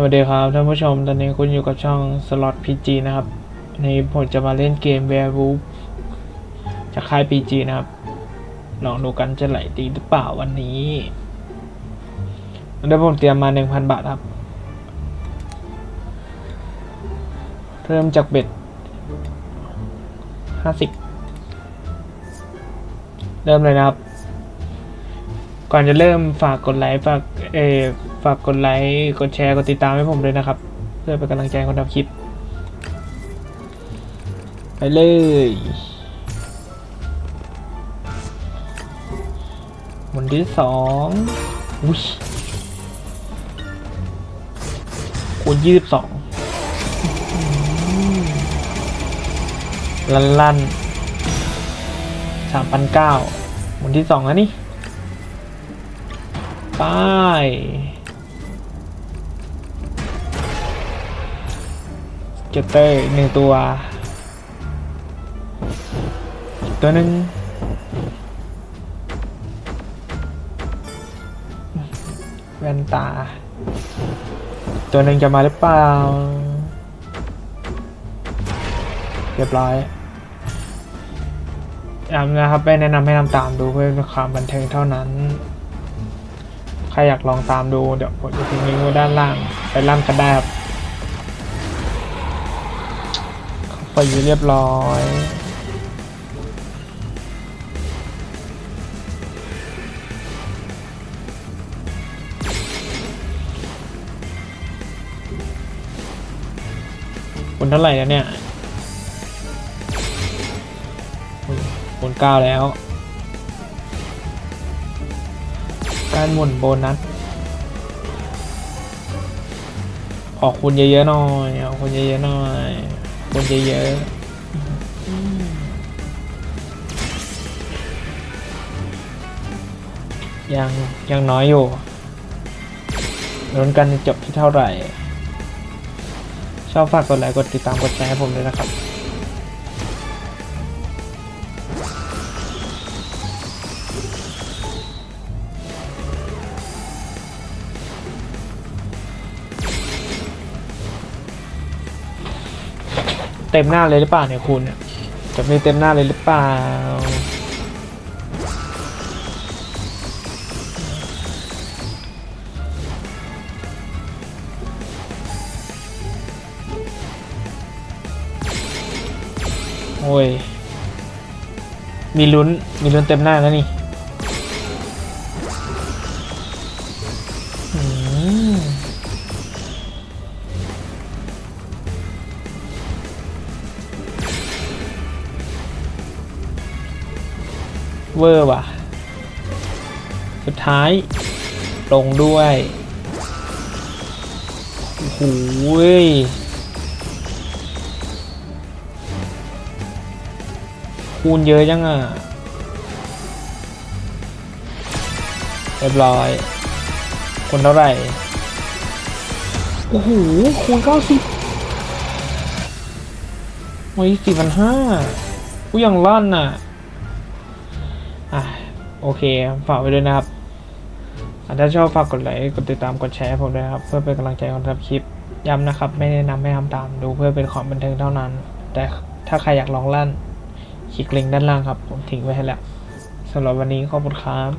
สวัสดีครับท่านผู้ชม ตอนนี้คุณอยู่กับช่องสล็อตพีจีนะครับวันผมจะมาเล่นเกม Werewolf จากค่าย PG นะครับ ลองดูกันจะไหลดีหรือเปล่าวันนี้วันนี้ผมเตรียมมา 1,000 บาทครับ เริ่มจากเบ็ด 50 เริ่มเลยนะครับ ก่อนจะเริ่มฝากกดไลค์ฝากเอฝากกดไลค์กดแชร์กดติดตามให้ผมด้วยนะครับ เพื่อเป็นกำลังใจคนทำคลิป ไปเลยหมุนที่สองอุ้ยคูณยี่สิบสองลันลันสามพันเก้าหมุนที่สองแล้วนี่ ไปเก็บเต้ยหนึ่งตัว ตัวหนึ่งแว่นตา ตัวหนึ่งจะมาหรือเปล่า เรียบร้อยย้ำนะครับไม่แนะนำให้ทำตามดูเพื่อความบันเทิงเท่านั้น รอยากลองตามดูเดี๋ยวผมจะทิ้งลิงก์ไว้ด้านล่าง ไปล่ำกันได้ครับไปอยู่เรียบร้อยคุณเท่าไหร่แล้วเนี่ยอุ๊ยคุณเก้าแล้ว การหมุนโบนัส ออกคุณเยอะๆหน่อยออกคุณเยอะๆหน่อยคุณเยอะๆยังยังน้อยอยู่ลุ้นกันจะจบที่เท่าไหร่ ชอบฝากกดไลค์กดติดตามกดแชร์ให้ผมด้วยนะครับ เต็มหน้าเลยหรือเปล่าเนี่ยคุณจะมีเต็มหน้าเลยหรือเปล่าโอ้ย มีลุ้น มีลุ้นเต็มหน้าแล้วนี่ เวอร์ว่ะ สุดท้าย ลงด้วยโอ้โหคูณเยอะจังอะเรียบร้อย คนเท่าไหร่ โอ้โห คูณเก้าสิบโอ้ยสี่พันห้ากูยังลั่นอะ อะโอเคฝากไว้ด้วยนะครับถ้าชอบฝากกดไลค์กดติดตามกดแชร์ผมด้วยครับ เพื่อเป็นกำลังใจคนทำคลิปย้ำนะครับ ไม่แนะนำให้ทำตามดูเพื่อเป็นของบันเทิงเท่านั้น แต่ถ้าใครอยากลองลั่นคลิกลิงก์ด้านล่างครับ ผมทิ้งไว้ให้แล้วสำหรับวันนี้ขอบคุณครับ